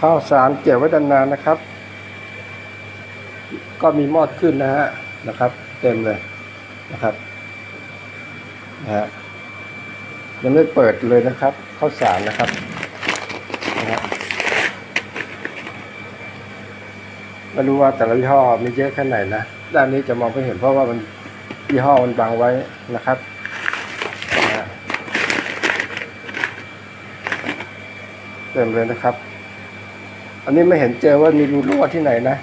ข้าวสารเกี่ยวไว้นานๆนะครับ ก็มีมอดขึ้นนะฮะนะครับ เต็มเลยนะครับนะฮะยังไม่เปิดเลยนะครับข้าวสารนะครับนะฮะไม่รู้ว่าแต่ละยี่ห้อมีเยอะแค่ไหนนะด้านนี้จะมองไม่เห็นเพราะว่ามันยี่ห้อมันบังไว้นะครับเต็มเลยนะครับ อันนี้ไม่เห็นเจอว่ามีรูรั่วที่ไหนนะ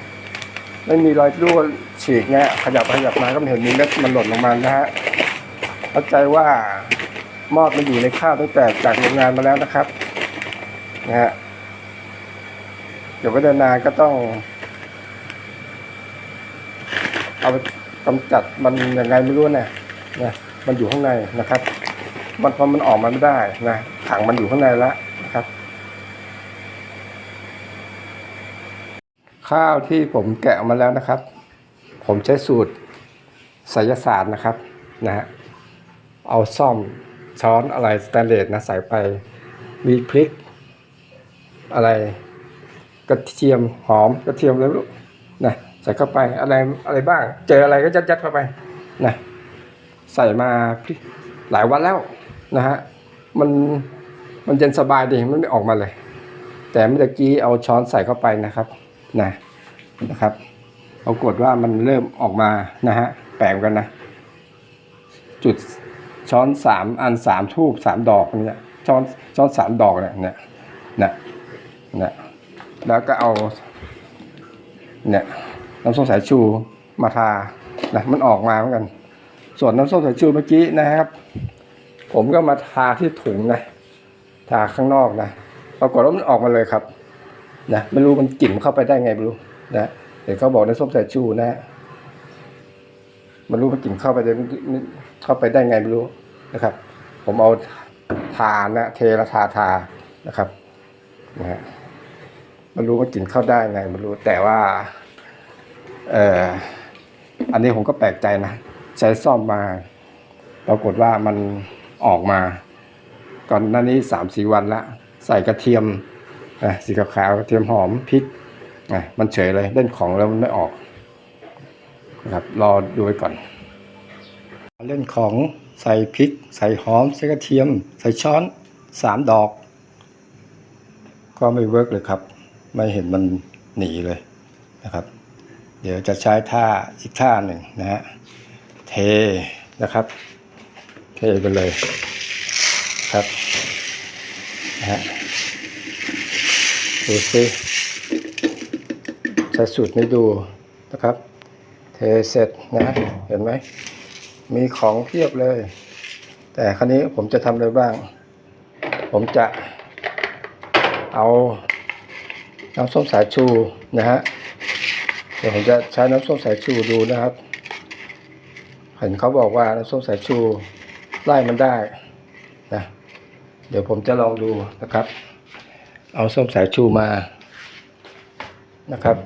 ไม่มีรอยรั่วฉีกเนี่ยขยับไปขยับมาก็ไม่เห็นมีเม็ดมันหล่นลงมานะฮะเข้าใจว่ามอดมันอยู่ในข้าวตั้งแต่จากโรงงานมาแล้วนะครับนะฮะเดี๋ยวไว้นานก็ต้อง เอาไปกำจัดมันยังไงไม่รู้นะนะมันอยู่ข้างในนะครับ มันพอมันออกมาไม่ได้นะถังมันอยู่ข้างในแล้วนะครับ ข้าวที่ผมแกะออกมาแล้วนะครับ ผมใช้สูตรไสยศาสตร์นะครับนะฮะเอาซ่อมช้อนอะไรสแตนเลสนะใส่ไปมีพริก อะไรกระเทียมหอมกระเทียมแล้วลูกนะใส่เข้าไปอะไรอะไรบ้าง เจออะไรก็ยัดยัดเข้าไปนะใส่มาหลายวันแล้วนะฮะมันมันเย็นสบายดีมันไม่ออกมาเลย แต่เมื่อกี้เอาช้อนใส่เข้าไปนะครับ นะนะครับปรากฏว่ามันเริ่มออกมานะฮะแปลกกันนะ จุดช้อนสามอันสามทูบสามดอกเนี่ยช้อนช้อนสามดอกเนี่ยเนี่ยเนี่ยนี่ยแล้วก็เอาเนี่ยน้ำส้มสายชูมาทานะมันออกมาเหมือนกัน ส่วนน้ำส้มสายชูเมื่อกี้นะครับ ผมก็มาทาที่ถุงนะทาข้างนอกนะปรากฏว่ามันออกมาเลยครับ นะไม่รู้มันกลิ่นเข้าไปได้ไงไม่รู้นะเห็นเขาบอกในส้มสายชูนะฮะมันรู้มันกลิ่นเข้าไปได้เข้าไปได้ไงไม่รู้นะครับ ผมเอาทานะเทละทาทานะครับนะฮะมันรู้มันกลิ่นเข้าได้ไงไม่รู้ แต่ว่า เอ่ออันนี้ผมก็แปลกใจนะใช้ซ่อมมา ปรากฏว่ามันออกมา ก่อนหน้านี้สามสี่วันละใส่กระเทียม อะสีขาวๆกระเทียมหอมพริกอะมันเฉยเลยเล่นของแล้วมันไม่ออกนะครับรอดูไว้ก่อน เล่นของใส่พริก ใส่หอม ใส่กระเทียม ใส่ช้อนสามดอก ก็ไม่เวิร์กเลยครับ ไม่เห็นมันหนีเลยนะครับ เดี๋ยวจะใช้ท่าอีกท่าหนึ่งนะฮะเทนะครับ เทไปเลยครับนะฮะ ดูสิใช้สูตรนี้ดูนะครับ เทเสร็จนะ เห็นไหม มีของเพียบเลย แต่ครั้นี้ผมจะทำอะไรบ้าง ผมจะเอาน้ำส้มสายชูนะฮะ เดี๋ยวผมจะใช้น้ำส้มสายชูดูนะครับเห็นเขาบอกว่าน้ำส้มสายชูไล่มันได้นะ เดี๋ยวผมจะลองดูนะครับ เอาส้มสายชูมานะครับ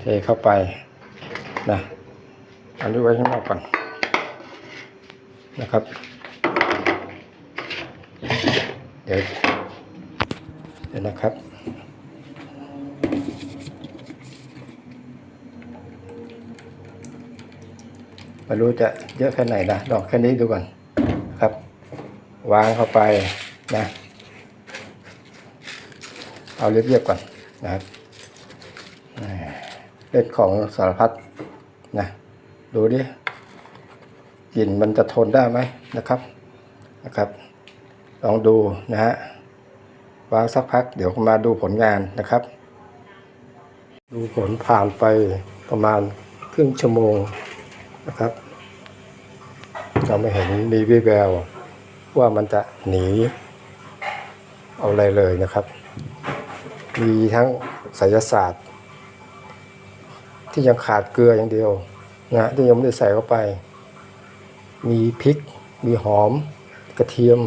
เทเข้าไปนะอันนี้ไว้ข้างนอกก่อนนะครับ เดี๋ยวเดี๋ยวนะครับไม่รู้จะเยอะแค่ไหนนะลองแค่นี้ดูก่อน วางเข้าไปนะเอาเรียบๆก่อนนะครับเล่นของสารพัดนะดูดิกลิ่นมันจะทนได้ไหมนะครับนะครับ ลองดูนะฮะวางสักพักเดี๋ยวมาดูผลงานนะครับ ดูผลผ่านไปประมาณครึ่งชั่วโมงนะครับ เราไม่เห็นมีวิแวว ว่ามันจะหนีเอาอะไรเลยนะครับ มีทั้งไสยศาสตร์ ที่ยังขาดเกลืออย่างเดียวนะที่ยังไม่ได้ใส่เข้าไป มีพริก มีหอม กระเทียม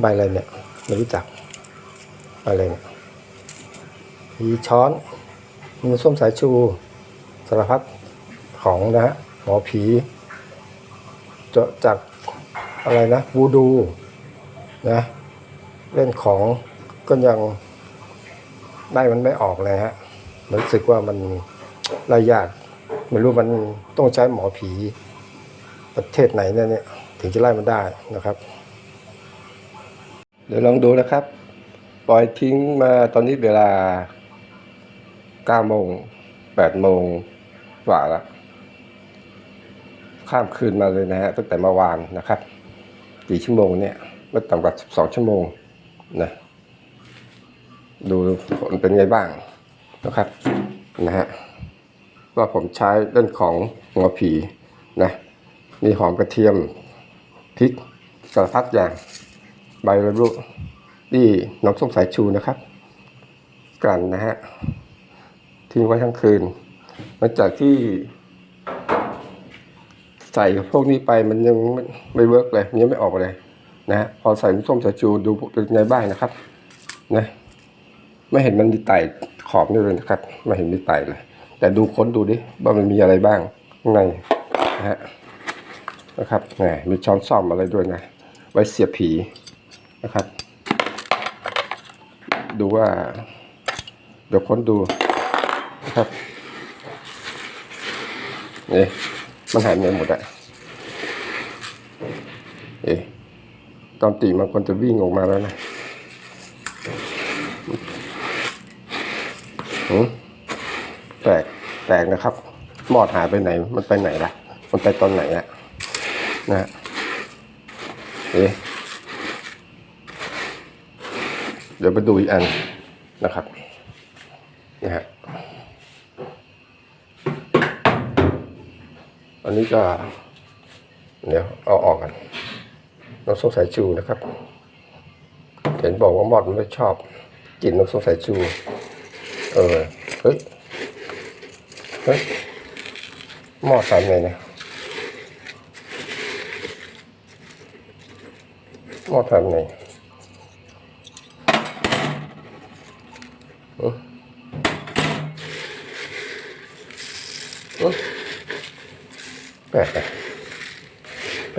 ใบอะไรเนี่ยไม่รู้จักอะไรเนี่ยมีช้อนมีส้มสายชูสารพัดของนะฮะหมอผีจาะจาก อะไรนะวูดูนะเล่นของก็ยังได้มันไม่ออกเลยฮะมันรู้สึกว่ามันไล่ยากไม่รู้มันต้องใช้หมอผีประเทศไหนเนี่ยเนี่ยถึงจะไล่มันได้นะครับ เดี๋ยวลองดูนะครับ ปล่อยทิ้งมาตอนนี้เวลา9โมง8โมงกว่าละข้ามคืนมาเลยนะฮะตั้งแต่เมื่อวานนะครับ กี่ชั่วโมงเนี่ยไม่ต่ำกว่า 12 ชั่วโมงนะดูผลเป็นไงบ้างนะครับนะฮะว่าผมใช้เรื่องของหัวผีนะมีหอมกระเทียมพริกสารพัดอย่างใบระลุนี่น้ำส้มสายชูนะครับ กลั่นนะฮะทิ้งไว้ทั้งคืนหลังจากที่ ใส่พวกนี้ไปมันยังไม่ไมเวิร์กเลยมันยังไม่ออกเลยนะพอใส่น้ำส้มสายชูดูเป็นไงบ้างนะครับนะไม่เห็นมันมีไต่ขอบนี่เลยนะครับ ไม่เห็นมีไต่เลย แต่ดูค้นดูดิว่ามันมีอะไรบ้างข้างในนะฮะนะครับแหมมีช้อนซ่อมอะไรด้วยนะ ไว้เสียบผีนะครับ ดูว่า เดี๋ยวค้นดูนะครับนี่ มันหายไปหมดอะเอ๊ะตอนตีมันควรจะวิ่งออกมาแล้วนะหืมแปลกแปลกนะครับ หมอดหายไปไหน มันไปไหนล่ะ มันไปตอนไหนอะนะฮะเอ๊ะเดี๋ยวไปดูอีกอันนะครับนะฮะ อันนี้ก็ เดี๋ยวเอาออกกันน้ำส้มสายชูนะครับ เห็นบอกว่ามอดมันไม่ชอบกลิ่นน้ำส้มสายชู เออ เฮ้ย เฮ้ยหมอดทำไงเนี่ยหมอดทำไงเออเออ แปลกอะ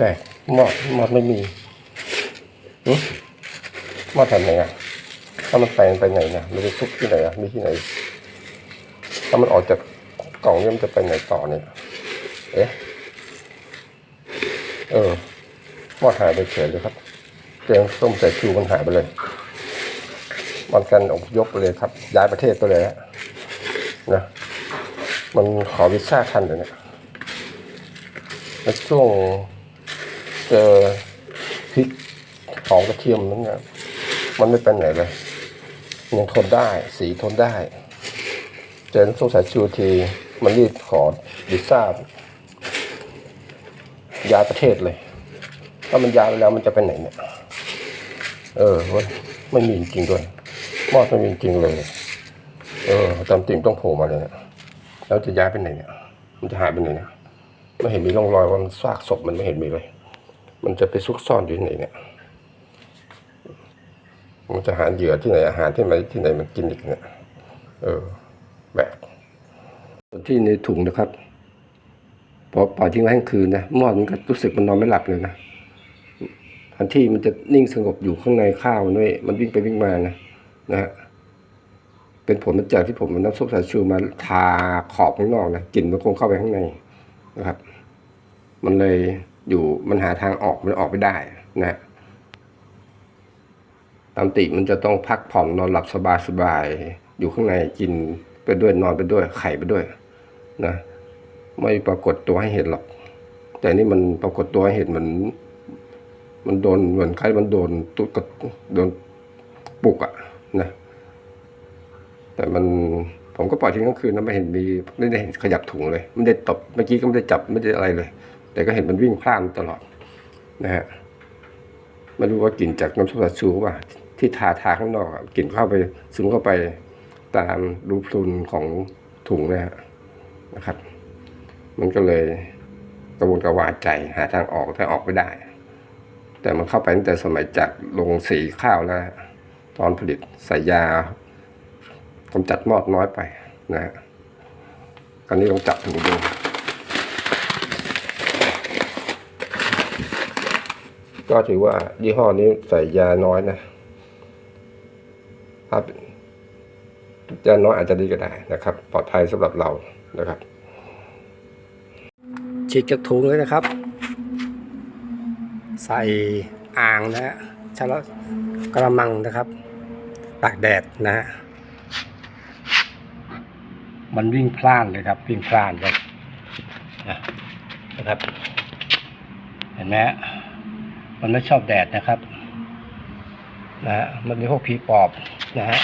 แปลกหมอดหมอดไม่มีหมอดทำไงอะถ้ามันไปมันไปไหนนี่ยมันจะซุกที่ไหนอะมีที่ไหน ถ้ามันออกจากกล่องเนี่ยมันจะไปไหนต่อเนี่ย เอ๊ะ เออหมอดหายไปเฉยเลยครับเตียงส้มใส่ชูมันหายไปเลยมันกันอพยพไปเลยครับ ย้ายประเทศไปเลยนะ มันขอวีซ่าทันเลยเนี่ยในช่วง เจอพริกหอมกระเทียมนั้นเนี่ยมันไม่เป็นไหนเลยยังทนได้สีทนได้เจอน้ำส้มสายชูทีมันรีบขอดิซ่าย้ายประเทศเลย ถ้ามันย้ายไปแล้วมันจะไปไหนเนี่ย เออว้ยไม่มีจริงด้วยมอดไม่มีจริงเลย เออตามติ่มต้องโผล่มาเลยเนี่ยแล้วจะย้ายไปไหนเนี่ย มันจะหายไปไหนเนี่ยไม่เห็นมีร่องรอยว่ามันซากศพมันไม่เห็นมีเลย มันจะไปซุกซ่อนอยู่ที่ไหนเนี่ย มันจะหาเหยื่อที่ไหนอาหารที่ไหนที่ไหนมันกินอีกเนี่ย เออแบกส่วนที่ในถุงนะครับ พอปล่อยทิ้งไว้ทั้งคืนนะมอดมันก็รู้สึกมันนอนไม่หลับเลยนะทันที่มันจะนิ่งสงบอยู่ข้างในข้าวมันด้วย มันวิ่งไปวิ่งมานะนะฮะเป็นผลมาจากที่ผมมันน้ำซุปสายชูมาทาขอบข้างนอกนะกลิ่นมันคงเข้าไปข้างในนะครับ มันเลย อยู่มันหาทางออกมันออกไม่ได้นะตามติมันจะต้องพักผ่อนนอนหลับสบายสบายอยู่ข้างในกินไปด้วยนอนไปด้วย ไข่ไปด้วยนะไม่ปรากฏตัวให้เห็นหรอก แต่นี่มันปรากฏตัวให้เห็นเหมือนมันโดนเหมือนใครมันโดนตุกโดนปลุกอะนะแต่มันผมก็ปล่อยทิ้งกลางคืนนะไม่เห็นมีไม่ได้เห็นขยับถุงเลย ไม่ได้ตบเมื่อกี้ก็ไม่ได้จับไม่ได้อะไรเลย แต่ก็เห็นมันวิ่งพล่านตลอดนะฮะไม่รู้ว่ากลิ่นจากน้ำส้มสายชูป่ะที่ทาทาข้างนอกกลิ่นเข้าไปซึมเข้าไปตามรูพรุนของถุงนะฮะนะครับ มันก็เลยกระวนกระวายใจหาทางออกแต่ออกไม่ได้ แต่มันเข้าไปตั้งแต่สมัยจากลงสีข้าวแล้วตอนผลิตใส่ยากำจัดมอดน้อยไปนะฮะคราวนี้ลองจับถุงดู ก็ถือว่ายี่ห้อนี้ใส่ยาน้อยนะครับจะน้อยอาจจะดีก็ได้นะครับ ปลอดภัยสำหรับเรานะครับฉีกจากถุงเลยนะครับ ใส่อ่างนะฮะชะละกระมังนะครับตากแดดนะฮะมันวิ่งพล่านเลยครับ วิ่งพล่านเลยนะนะครับ เห็นไหมฮะ มันไม่ชอบแดดนะครับนะฮะมันมีพวกผีปอบนะฮะ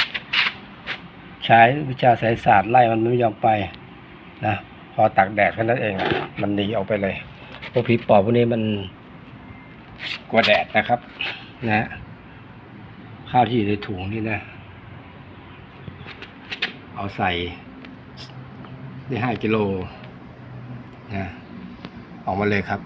ใช้วิชาไสยศาสตร์ไล่มันไม่ยอมไปนะพอตากแดดแค่นั้นเอง มันหนีออกไปเลยพวกผีปอบพวกนี้มันกลัวแดดนะครับ นะฮะข้าวที่อยู่ในถุงนี่นะ เอาใส่นี่ห้ากิโลนะออกมาเลยครับ